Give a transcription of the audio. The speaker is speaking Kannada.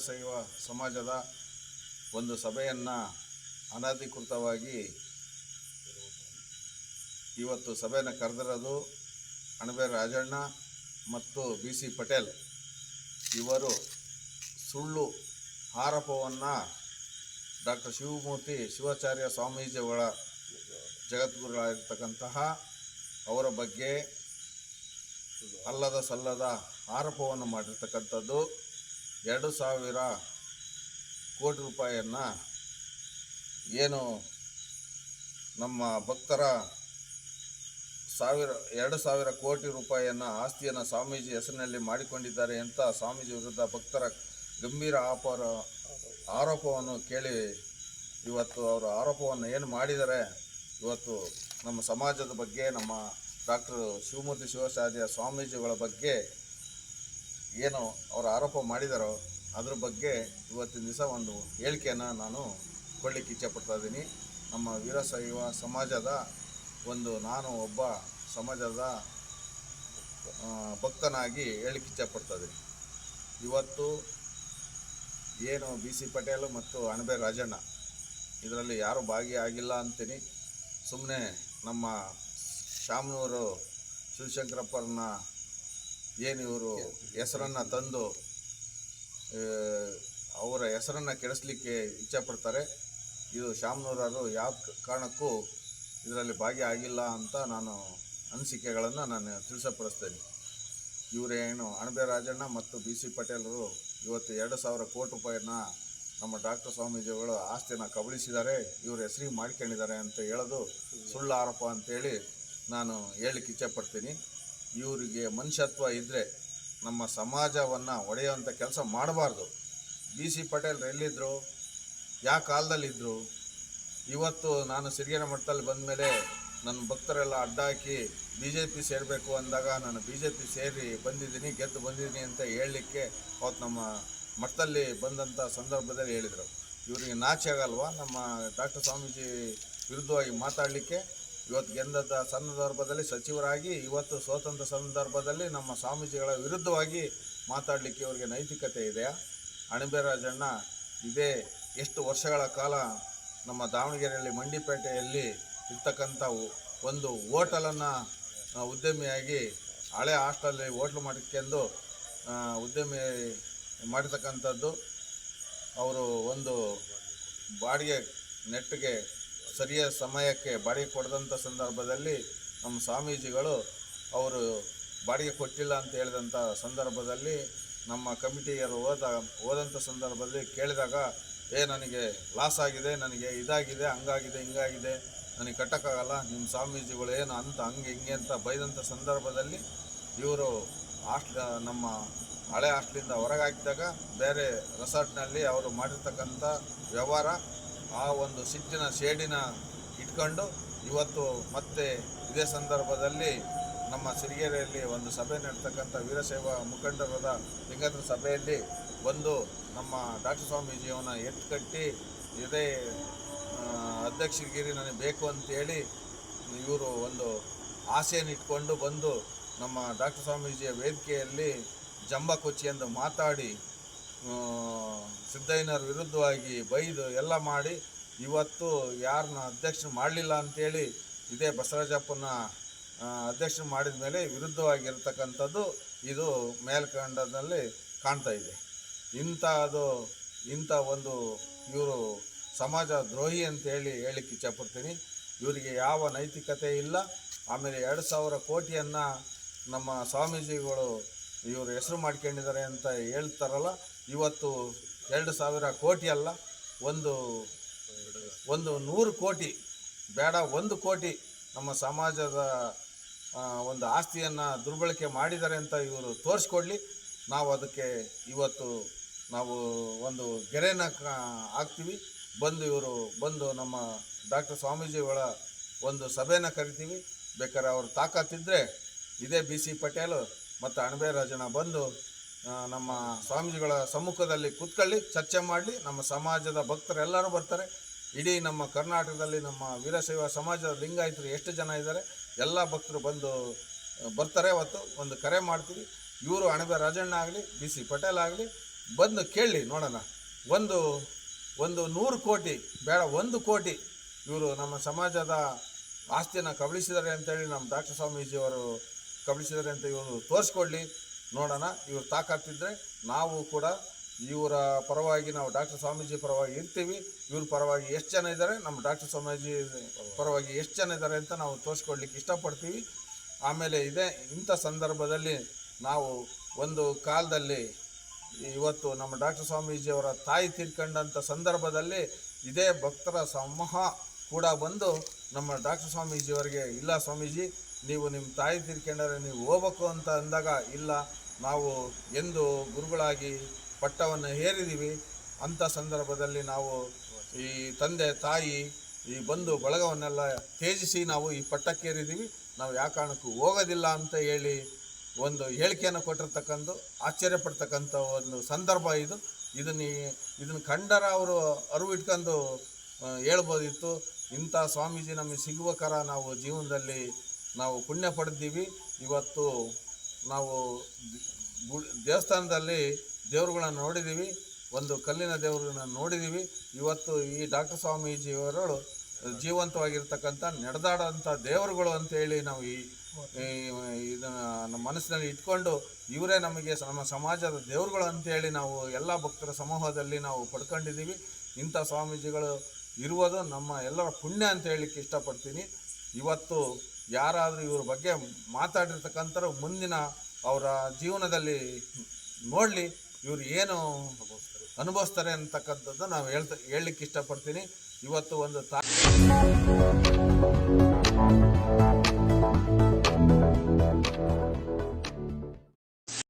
ವೀರಶೈವ ಸಮಾಜದ ಒಂದು ಸಭೆಯನ್ನು ಅನಧಿಕೃತವಾಗಿ ಇವತ್ತು ಸಭೆಯನ್ನು ಕರೆದಿರೋದು ಅಣಬೆ ರಾಜಣ್ಣ ಮತ್ತು ಬಿ ಸಿ ಪಟೇಲ್. ಇವರು ಸುಳ್ಳು ಆರೋಪವನ್ನು ಡಾಕ್ಟರ್ ಶಿವಮೂರ್ತಿ ಶಿವಾಚಾರ್ಯ ಸ್ವಾಮೀಜಿಗಳ ಜಗದ್ಗುರುಗಳಾಗಿರ್ತಕ್ಕಂತಹ ಅವರ ಬಗ್ಗೆ ಅಲ್ಲದ ಸಲ್ಲದ ಆರೋಪವನ್ನು ಮಾಡಿರ್ತಕ್ಕಂಥದ್ದು. ಎರಡು ಸಾವಿರ ಕೋಟಿ ರೂಪಾಯಿಯನ್ನು ಏನು ನಮ್ಮ ಭಕ್ತರ ಸಾವಿರ, ಎರಡು ಸಾವಿರ ಕೋಟಿ ರೂಪಾಯಿಯನ್ನು ಆಸ್ತಿಯನ್ನು ಸ್ವಾಮೀಜಿ ಹೆಸರಿನಲ್ಲಿ ಮಾಡಿಕೊಂಡಿದ್ದಾರೆ ಅಂತ ಸ್ವಾಮೀಜಿ ವಿರುದ್ಧ ಭಕ್ತರ ಗಂಭೀರ ಆಪರ, ಆರೋಪವನ್ನು ಕೇಳಿ ಇವತ್ತು ಅವರು ಆರೋಪವನ್ನು ಏನು ಮಾಡಿದ್ದಾರೆ, ಇವತ್ತು ನಮ್ಮ ಸಮಾಜದ ಬಗ್ಗೆ, ನಮ್ಮ ಡಾಕ್ಟರ್ ಶಿವಮೂರ್ತಿ ಶಿವಸಾಧ್ಯ ಸ್ವಾಮೀಜಿಗಳ ಬಗ್ಗೆ ಏನು ಅವರು ಆರೋಪ ಮಾಡಿದಾರೋ ಅದ್ರ ಬಗ್ಗೆ ಇವತ್ತಿನ ದಿವಸ ಒಂದು ಹೇಳಿಕೆಯನ್ನು ನಾನು ಕೊಡಲಿಕ್ಕೆ ಇಚ್ಛೆಪಡ್ತಾ ಇದ್ದೀನಿ. ನಮ್ಮ ವೀರಶೈವ ಸಮಾಜದ ಒಂದು ನಾನು ಒಬ್ಬ ಸಮಾಜದ ಭಕ್ತನಾಗಿ ಹೇಳಿಕ್ಕೆ ಇಚ್ಛೆಪಡ್ತಾ ಇದ್ದೀನಿ. ಇವತ್ತು ಏನು ಬಿ ಸಿ ಪಟೇಲ್ ಮತ್ತು ಅಣಬೆ ರಾಜಣ್ಣ ಇದರಲ್ಲಿ ಯಾರೂ ಭಾಗಿಯಾಗಿಲ್ಲ ಅಂತೀನಿ. ಸುಮ್ಮನೆ ನಮ್ಮ ಶಾಮನೂರು ಶಿವಶಂಕರಪ್ಪರನ್ನ ಏನು ಇವರು ಹೆಸರನ್ನು ತಂದು ಅವರ ಹೆಸರನ್ನು ಕೆಡಿಸ್ಲಿಕ್ಕೆ ಇಚ್ಛೆಪಡ್ತಾರೆ. ಇದು ಶಾಮನೂರರು ಯಾವ ಕಾರಣಕ್ಕೂ ಇದರಲ್ಲಿ ಭಾಗಿಯಾಗಿಲ್ಲ ಅಂತ ನಾನು ಅನಿಸಿಕೆಗಳನ್ನು ನಾನು ತಿಳಿಸಪಡಿಸ್ತೇನೆ. ಇವರೇನು ಅಣಬೆ ರಾಜಣ್ಣ ಮತ್ತು ಬಿ ಸಿ ಪಟೇಲರು ಇವತ್ತು ಎರಡು ಸಾವಿರ ಕೋಟಿ ರೂಪಾಯಿನ ನಮ್ಮ ಡಾಕ್ಟರ್ ಸ್ವಾಮೀಜಿಗಳು ಆಸ್ತಿನ ಕಬಳಿಸಿದ್ದಾರೆ. ಇವ್ರ ಹೆಸರಿಗೆ ಮಾಡ್ಕೊಂಡಿದ್ದಾರೆ ಅಂತ ಹೇಳೋದು ಸುಳ್ಳು ಆರೋಪ ಅಂತೇಳಿ ನಾನು ಹೇಳಲಿಕ್ಕೆ ಇಚ್ಛೆಪಡ್ತೀನಿ. ಇವರಿಗೆ ಮನುಷ್ಯತ್ವ ಇದ್ದರೆ ನಮ್ಮ ಸಮಾಜವನ್ನು ಒಡೆಯುವಂಥ ಕೆಲಸ ಮಾಡಬಾರ್ದು. ಬಿ ಸಿ ಪಟೇಲ್ ಎಲ್ಲಿದ್ದರು ಯಾವ ಕಾಲದಲ್ಲಿದ್ದರು ಇವತ್ತು ನಾನು ಸಿರಿಗೆರೆ ಮಠದಲ್ಲಿ ಬಂದ ಮೇಲೆ ನನ್ನ ಭಕ್ತರೆಲ್ಲ ಅಡ್ಡ ಹಾಕಿ ಬಿ ಜೆ ಪಿ ಸೇರಬೇಕು ಅಂದಾಗ ನಾನು ಬಿ ಜೆ ಪಿ ಸೇರಿ ಬಂದಿದ್ದೀನಿ, ಗೆದ್ದು ಬಂದಿದ್ದೀನಿ ಅಂತ ಹೇಳಲಿಕ್ಕೆ ಅವತ್ತು ನಮ್ಮ ಮಠದಲ್ಲಿ ಬಂದಂಥ ಸಂದರ್ಭದಲ್ಲಿ ಹೇಳಿದರು. ಇವರಿಗೆ ನಾಚೆ ಆಗಲ್ವಾ? ನಮ್ಮ ಡಾಕ್ಟರ್ ಸ್ವಾಮೀಜಿ ವಿರುದ್ಧವಾಗಿ ಮಾತಾಡಲಿಕ್ಕೆ? ಇವತ್ತು ಗೆಂದದ ಸಂದರ್ಭದಲ್ಲಿ ಸಚಿವರಾಗಿ ಇವತ್ತು ಸ್ವಾತಂತ್ರ್ಯ ಸಂದರ್ಭದಲ್ಲಿ ನಮ್ಮ ಸ್ವಾಮೀಜಿಗಳ ವಿರುದ್ಧವಾಗಿ ಮಾತಾಡಲಿಕ್ಕೆ ಇವರಿಗೆ ನೈತಿಕತೆ ಇದೆ. ಅಣಬೆರಾಜಣ್ಣ ಇದೇ ಎಷ್ಟು ವರ್ಷಗಳ ಕಾಲ ನಮ್ಮ ದಾವಣಗೆರೆಯಲ್ಲಿ ಮಂಡಿಪೇಟೆಯಲ್ಲಿ ಇರ್ತಕ್ಕಂಥ ಒಂದು ಹೋಟಲನ್ನು ಉದ್ಯಮಿಯಾಗಿ ಹಳೆ ಹಾಸ್ಟೆಲ್ಲಿ ಹೋಟ್ಲು ಮಾಡಿಕೊಂಡು ಆ, ಉದ್ಯಮಿ ಮಾಡಿರ್ತಕ್ಕಂಥದ್ದು. ಅವರು ಒಂದು ಬಾಡಿಗೆ ನೆಟ್ಟಿಗೆ ಸರಿಯಾದ ಸಮಯಕ್ಕೆ ಬಾಡಿಗೆ ಕೊಡದಂಥ ಸಂದರ್ಭದಲ್ಲಿ ನಮ್ಮ ಸ್ವಾಮೀಜಿಗಳು ಅವರು ಬಾಡಿಗೆ ಕೊಟ್ಟಿಲ್ಲ ಅಂತ ಹೇಳಿದಂಥ ಸಂದರ್ಭದಲ್ಲಿ ನಮ್ಮ ಕಮಿಟಿಯರು ಹೋದಾಗ ಹೋದಂಥ ಸಂದರ್ಭದಲ್ಲಿ ಕೇಳಿದಾಗ, ಏ, ನನಗೆ ಲಾಸ್ ಆಗಿದೆ, ನನಗೆ ಇದಾಗಿದೆ, ಹಂಗಾಗಿದೆ, ಹಿಂಗಾಗಿದೆ, ನನಗೆ ಕಟ್ಟೋಕ್ಕಾಗಲ್ಲ, ನಿಮ್ಮ ಸ್ವಾಮೀಜಿಗಳು ಏನು ಅಂತ, ಹಂಗೆ, ಹಿಂಗೆ ಅಂತ ಬೈದಂಥ ಸಂದರ್ಭದಲ್ಲಿ ಇವರು ಹಾಸ್ಟ್ಲ, ನಮ್ಮ ಹಳೆ ಹಾಸ್ಟ್ಲಿಂದ ಹೊರಗೆ ಹಾಕಿದಾಗ ಬೇರೆ ರೆಸಾರ್ಟ್ನಲ್ಲಿ ಅವರು ಮಾಡಿರ್ತಕ್ಕಂಥ ವ್ಯವಹಾರ ಆ ಒಂದು ಸಿಟ್ಟಿನ ಶೇಡಿನ ಇಟ್ಕೊಂಡು ಇವತ್ತು ಮತ್ತೆ ಇದೇ ಸಂದರ್ಭದಲ್ಲಿ ನಮ್ಮ ಸಿರಿಗೆರೆಯಲ್ಲಿ ಒಂದು ಸಭೆ ನಡೆತಕ್ಕಂಥ ವೀರಶೈವ ಮುಖಂಡರಾದ ಲಿಂಗತ್ರ ಸಭೆಯಲ್ಲಿ ಬಂದು ನಮ್ಮ ಡಾಕ್ಟರ್ ಸ್ವಾಮೀಜಿಯವನ್ನ ಎತ್ಕಟ್ಟಿ, ಇದೇ ಅಧ್ಯಕ್ಷಗಿರಿ ನನಗೆ ಬೇಕು ಅಂತೇಳಿ ಇವರು ಒಂದು ಆಸೆಯನ್ನು ಇಟ್ಕೊಂಡು ಬಂದು ನಮ್ಮ ಡಾಕ್ಟರ್ ಸ್ವಾಮೀಜಿಯ ವೇದಿಕೆಯಲ್ಲಿ ಜಂಬ ಕೊಚ್ಚಿ ಎಂದು ಮಾತಾಡಿ ಸಿದ್ದಯ್ಯನವ್ರ ವಿರುದ್ಧವಾಗಿ ಬೈದು ಎಲ್ಲ ಮಾಡಿ ಇವತ್ತು ಯಾರನ್ನ ಅಧ್ಯಕ್ಷ ಮಾಡಲಿಲ್ಲ ಅಂತೇಳಿ ಇದೇ ಬಸವರಾಜಪ್ಪನ ಅಧ್ಯಕ್ಷ ಮಾಡಿದ ಮೇಲೆ ವಿರುದ್ಧವಾಗಿರ್ತಕ್ಕಂಥದ್ದು ಇದು ಮೇಲ್ಕಂಡದಲ್ಲಿ ಕಾಣ್ತಾ ಇದೆ. ಇಂಥ ಅದು ಇಂಥ ಒಂದು ಇವರು ಸಮಾಜ ದ್ರೋಹಿ ಅಂತೇಳಿ ಹೇಳಿಕ್ಕೆ ಇಚ್ಛಪಡ್ತೀನಿ. ಇವರಿಗೆ ಯಾವ ನೈತಿಕತೆ ಇಲ್ಲ. ಆಮೇಲೆ ಎರಡು ಸಾವಿರ ಕೋಟಿಯನ್ನು ನಮ್ಮ ಸ್ವಾಮೀಜಿಗಳು ಇವರು ಹೆಸರು ಮಾಡ್ಕೊಂಡಿದ್ದಾರೆ ಅಂತ ಹೇಳ್ತಾರಲ್ಲ ಇವತ್ತು ಎರಡು ಸಾವಿರ ಕೋಟಿ ಅಲ್ಲ, ಒಂದು ಒಂದು ನೂರು ಕೋಟಿ, ಬೇಡ, ಒಂದು ಕೋಟಿ ನಮ್ಮ ಸಮಾಜದ ಒಂದು ಆಸ್ತಿಯನ್ನು ದುರ್ಬಳಕೆ ಮಾಡಿದ್ದಾರೆ ಅಂತ ಇವರು ತೋರಿಸ್ಕೊಡ್ಲಿ. ನಾವು ಅದಕ್ಕೆ ಇವತ್ತು ನಾವು ಒಂದು ಗೆರೆನ ಹಾಕ್ತೀವಿ. ಬಂದು ಇವರು, ಬಂದು ನಮ್ಮ ಡಾಕ್ಟರ್ ಸ್ವಾಮೀಜಿಗಳ ಒಂದು ಸಭೆನ ಕರಿತೀವಿ. ಬೇಕಾದ್ರೆ ಅವ್ರ ತಾಕತ್ತಿದ್ದರೆ ಇದೇ ಬಿ ಸಿ ಪಟೇಲ್ ಮತ್ತು ಅಣಬೆ ರಾಜಣ್ಣ ಬಂದು ನಮ್ಮ ಸ್ವಾಮೀಜಿಗಳ ಸಮ್ಮುಖದಲ್ಲಿ ಕೂತ್ಕೊಳ್ಳಿ, ಚರ್ಚೆ ಮಾಡಲಿ. ನಮ್ಮ ಸಮಾಜದ ಭಕ್ತರೆಲ್ಲರೂ ಬರ್ತಾರೆ. ಇಡೀ ನಮ್ಮ ಕರ್ನಾಟಕದಲ್ಲಿ ನಮ್ಮ ವೀರಶೈವ ಸಮಾಜದ ಲಿಂಗಾಯತರು ಎಷ್ಟು ಜನ ಇದ್ದಾರೆ, ಎಲ್ಲ ಭಕ್ತರು ಬಂದು ಬರ್ತಾರೆ. ಅವತ್ತು ಒಂದು ಕರೆ ಮಾಡ್ತೀವಿ. ಇವರು ಅಣಬೆ ರಾಜಣ್ಣ ಆಗಲಿ, ಬಿ ಸಿ ಪಟೇಲ್ ಆಗಲಿ, ಬಂದು ಕೇಳಿ ನೋಡೋಣ. ಒಂದು ಒಂದು ನೂರು ಕೋಟಿ, ಬೇಡ, ಒಂದು ಕೋಟಿ ಇವರು ನಮ್ಮ ಸಮಾಜದ ಆಸ್ತಿಯನ್ನು ಕಬಳಿಸಿದ್ದಾರೆ ಅಂತೇಳಿ ನಮ್ಮ ಡಾಕ್ಟರ್ ಸ್ವಾಮೀಜಿಯವರು ಕಬಳಿಸಿದ್ದಾರೆ ಅಂತ ಇವರು ತೋರಿಸ್ಕೊಡ್ಲಿ. ನೋಡೋಣ. ಇವ್ರು ತಾಕತ್ತಿದ್ರೆ ನಾವು ಕೂಡ ಇವರ ಪರವಾಗಿ ನಾವು ಡಾಕ್ಟರ್ ಸ್ವಾಮೀಜಿ ಪರವಾಗಿ ಇರ್ತೀವಿ. ಇವ್ರ ಪರವಾಗಿ ಎಷ್ಟು ಜನ ಇದ್ದಾರೆ ನಮ್ಮ ಡಾಕ್ಟರ್ ಸ್ವಾಮೀಜಿ ಪರವಾಗಿ ಎಷ್ಟು ಜನ ಇದ್ದಾರೆ ಅಂತ ನಾವು ತೋರಿಸ್ಕೊಡ್ಲಿಕ್ಕೆ ಇಷ್ಟಪಡ್ತೀವಿ. ಆಮೇಲೆ ಇದೇ, ಇಂಥ ಸಂದರ್ಭದಲ್ಲಿ ನಾವು ಒಂದು ಕಾಲದಲ್ಲಿ ಇವತ್ತು ನಮ್ಮ ಡಾಕ್ಟರ್ ಸ್ವಾಮೀಜಿಯವರ ತಾಯಿ ತೀರ್ಕೊಂಡಂಥ ಸಂದರ್ಭದಲ್ಲಿ ಇದೇ ಭಕ್ತರ ಸಮೂಹ ಕೂಡ ಬಂದು ನಮ್ಮ ಡಾಕ್ಟರ್ ಸ್ವಾಮೀಜಿಯವರಿಗೆ, ಇಲ್ಲ ಸ್ವಾಮೀಜಿ, ನೀವು ನಿಮ್ಮ ತಾಯಿ ತಿರ್ಕೊಂಡರೆ ನೀವು ಹೋಗ್ಬೇಕು ಅಂತ ಅಂದಾಗ, ಇಲ್ಲ, ನಾವು ಎಂದು ಗುರುಗಳಾಗಿ ಪಟ್ಟವನ್ನು ಹೇರಿದ್ದೀವಿ ಅಂಥ ಸಂದರ್ಭದಲ್ಲಿ ನಾವು ಈ ತಂದೆ, ತಾಯಿ, ಈ ಬಂಧು ಬಳಗವನ್ನೆಲ್ಲ ತ್ಯಜಿಸಿ ನಾವು ಈ ಪಟ್ಟಕ್ಕೇರಿದ್ದೀವಿ ನಾವು ಯಾವ ಕಾರಣಕ್ಕೂ ಹೋಗೋದಿಲ್ಲ ಅಂತ ಹೇಳಿ ಒಂದು ಹೇಳಿಕೆಯನ್ನು ಕೊಟ್ಟಿರ್ತಕ್ಕಂಥ, ಆಶ್ಚರ್ಯಪಡ್ತಕ್ಕಂಥ ಒಂದು ಸಂದರ್ಭ ಇದು. ಇದನ್ನ ಇದನ್ನು ಕಂಡರ ಅವರು ಅರಿವು ಇಟ್ಕೊಂಡು ಹೇಳ್ಬೋದಿತ್ತು. ಇಂಥ ಸ್ವಾಮೀಜಿ ನಮಗೆ ಸಿಗುವಕರ ನಾವು ಜೀವನದಲ್ಲಿ ನಾವು ಪುಣ್ಯ ಪಡೆದೀವಿ ಇವತ್ತು ನಾವು ದೇವಸ್ಥಾನದಲ್ಲಿ ದೇವರುಗಳನ್ನು ನೋಡಿದ್ದೀವಿ. ಒಂದು ಕಲ್ಲಿನ ದೇವರನ್ನ ನೋಡಿದ್ದೀವಿ. ಇವತ್ತು ಈ ಡಾಕ್ಟರ್ ಸ್ವಾಮೀಜಿಯವರು ಜೀವಂತವಾಗಿರ್ತಕ್ಕಂಥ ನಡೆದಾಡೋಂಥ ದೇವರುಗಳು ಅಂತೇಳಿ ನಾವು ಈ ಇದನ್ನು ನಮ್ಮ ಮನಸ್ಸಿನಲ್ಲಿ ಇಟ್ಕೊಂಡು ಇವರೇ ನಮಗೆ ನಮ್ಮ ಸಮಾಜದ ದೇವರುಗಳು ಅಂತೇಳಿ ನಾವು ಎಲ್ಲ ಭಕ್ತರ ಸಮೂಹದಲ್ಲಿ ನಾವು ಪಡ್ಕೊಂಡಿದ್ದೀವಿ. ಇಂಥ ಸ್ವಾಮೀಜಿಗಳು ಇರುವುದು ನಮ್ಮ ಎಲ್ಲರ ಪುಣ್ಯ ಅಂತ ಹೇಳಲಿಕ್ಕೆ ಇಷ್ಟಪಡ್ತೀನಿ. ಇವತ್ತು ಯಾರಾದರೂ ಇವ್ರ ಬಗ್ಗೆ ಮಾತಾಡಿರ್ತಕ್ಕಂಥವ್ರು ಮುಂದಿನ ಅವರ ಜೀವನದಲ್ಲಿ ನೋಡಲಿ, ಇವರು ಏನು ಅನುಭವಿಸ್ತಾರೆ ಅಂತಕ್ಕಂಥದ್ದು ನಾವು ಹೇಳ್ತಾ, ಹೇಳಲಿಕ್ಕೆ ಇಷ್ಟಪಡ್ತೀನಿ. ಇವತ್ತು ಒಂದು ತಾ